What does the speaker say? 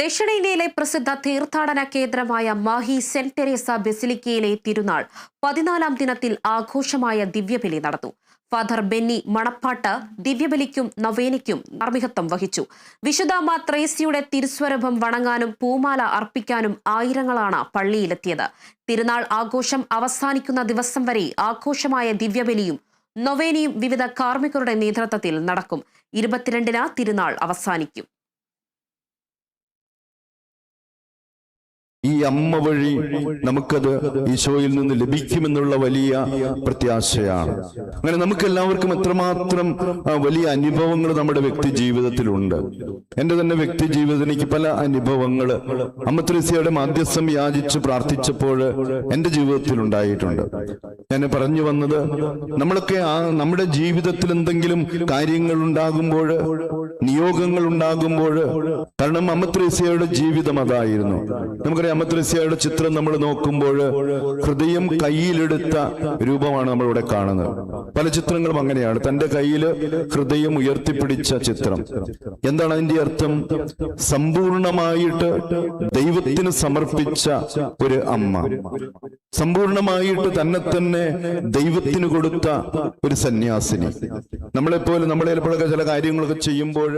ദക്ഷിണേന്ത്യയിലെ പ്രസിദ്ധ തീർത്ഥാടന കേന്ദ്രമായ മാഹി സെന്റ് തെരേസ ബെസിലിക്കയിലെ തിരുനാൾ പതിനാലാം ദിനത്തിൽ ആഘോഷമായ ദിവ്യബലി നടന്നു. ഫാദർ ബെന്നി മണപ്പാട്ട് ദിവ്യബലിക്കും നവേനിക്കും ധാർമ്മികത്വം വഹിച്ചു. വിശുദാമ ത്രേസ്യയുടെ തിരുസ്വരൂപം വണങ്ങാനും പൂമാല അർപ്പിക്കാനും ആയിരങ്ങളാണ് പള്ളിയിലെത്തിയത്. തിരുനാൾ ആഘോഷം അവസാനിക്കുന്ന ദിവസം വരെ ആഘോഷമായ ദിവ്യബലിയും നൊവേനിയും വിവിധ കാർമ്മികരുടെ നേതൃത്വത്തിൽ നടക്കും. ഇരുപത്തിരണ്ടിന് തിരുനാൾ അവസാനിക്കും. ഈ അമ്മ വഴി നമുക്കത് ഈശോയിൽ നിന്ന് ലഭിക്കുമെന്നുള്ള വലിയ പ്രത്യാശയാണ്. അങ്ങനെ നമുക്ക് എല്ലാവർക്കും എത്രമാത്രം വലിയ അനുഭവങ്ങൾ നമ്മുടെ വ്യക്തി ജീവിതത്തിലുണ്ട്. എന്റെ തന്നെ വ്യക്തി ജീവിതത്തിൽ എനിക്ക് പല അനുഭവങ്ങൾ അമ്മ ത്രേസ്യയുടെ മാധ്യസ്ഥം യാചിച്ച് പ്രാർത്ഥിച്ചപ്പോൾ എന്റെ ജീവിതത്തിൽ ഉണ്ടായിട്ടുണ്ട് ഞാൻ പറഞ്ഞു വന്നത് നമ്മളൊക്കെ ആ നമ്മുടെ ജീവിതത്തിൽ എന്തെങ്കിലും കാര്യങ്ങൾ ഉണ്ടാകുമ്പോൾ നിയോഗങ്ങൾ ഉണ്ടാകുമ്പോൾ കാരണം അമ്മ ത്രേസ്യയുടെ ജീവിതം അതായിരുന്നു. നമുക്കറിയാം അമ്മ ചിത്രം നമ്മൾ നോക്കുമ്പോൾ ഹൃദയം കയ്യിലെടുത്ത രൂപമാണ് നമ്മളിവിടെ കാണുന്നത്. പല ചിത്രങ്ങളും അങ്ങനെയാണ്. തന്റെ കയ്യിൽ ഹൃദയം ഉയർത്തിപ്പിടിച്ച ചിത്രം. എന്താണ് അതിന്റെ അർത്ഥം? സമ്പൂർണമായിട്ട് ദൈവത്തിന് സമർപ്പിച്ച ഒരു അമ്മ. സമ്പൂർണമായിട്ട് തന്നെ തന്നെ ദൈവത്തിന് കൊടുത്ത ഒരു സന്യാസിനി. നമ്മളെപ്പോലെ നമ്മളെ ചിലപ്പോഴൊക്കെ ചില കാര്യങ്ങളൊക്കെ ചെയ്യുമ്പോൾ